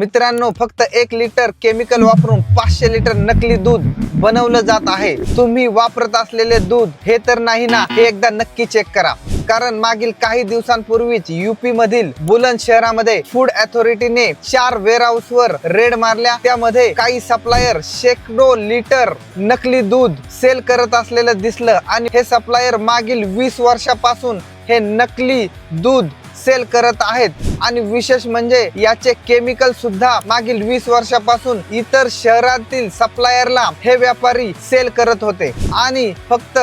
मित्रांनो फक्त एक लिटर केमिकल वापरून पाचशे लिटर नकली दूध बनवलं जात आहे. तुम्ही वापरत असलेले दूध हे तर नाही ना हे एकदा नक्की चेक करा. कारण मागील काही दिवसांपूर्वीच युपी मधील बुलंद शहरामध्ये फूड अथॉरिटीने चार वेअरहाऊस वर रेड मारल्या. त्यामध्ये काही सप्लायर शेकडो लिटर नकली दूध सेल करत असलेलं दिसलं आणि हे सप्लायर मागील वीस वर्षापासून हे नकली दूध सेल करत आहेत. आणि विशेष म्हणजे याचे केमिकल सुद्धा मागील वीस वर्षापासून इतर शहरातील सप्लायरला हे व्यापारी सेल करत होते. आणि फक्त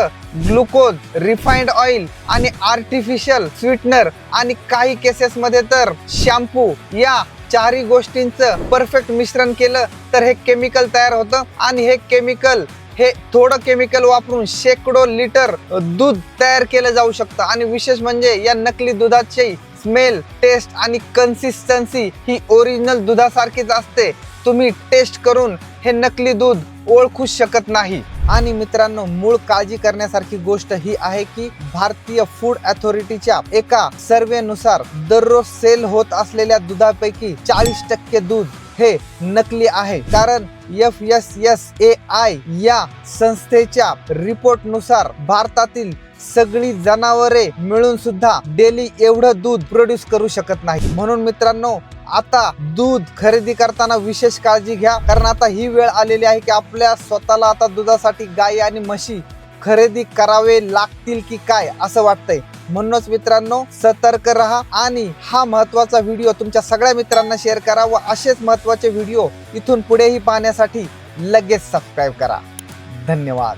ग्लुकोज रिफाईंड ऑइल आणि आर्टिफिशियल स्वीटनर आणि काही केसेस मध्ये तर शॅम्पू या चारही गोष्टींचं परफेक्ट मिश्रण केलं तर हे केमिकल तयार होतं. आणि हे केमिकल हे थोडं केमिकल वापरून शेकडो लिटर दूध तयार केलं जाऊ शकतं. आणि विशेष म्हणजे या नकली दुधाची स्मेल टेस्ट आणि कन्सिस्टन्सी ही ओरिजिनल दुधासारखीच असते. तुम्ही टेस्ट करून हे नकली दूध ओळखू शकत नाही. आणि मित्रांनो मूळ काळजी करण्यासारखी गोष्ट ही आहे की भारतीय फूड अथॉरिटीच्या एका सर्वेनुसार दररोज सेल होत असलेल्या दुधापैकी चाळीस टक्के दूध हे नकली आहे. कारण F S S A I या संस्थेच्या रिपोर्टनुसार भारतातील सगळी जनावरे मिळून सुद्धा डेली एवढं दूध प्रोड्यूस करू शकत नाही म्हणून मित्रांनो आता दूध खरेदी करताना विशेष काळजी घ्या. कारण आता ही वेळ आलेली आहे की आपल्या स्वतःला आता दुधासाठी गाई आणि म्हशी खरेदी करावे लागतील की काय असं वाटतंय. म्हणूनच मित्रांनो सतर्क राहा आणि हा महत्त्वाचा व्हिडिओ तुमच्या सगळ्या मित्रांना शेअर करा व असेच महत्त्वाचे व्हिडिओ इथून पुढेही पाहण्यासाठी लगेच सबस्क्राईब करा. धन्यवाद.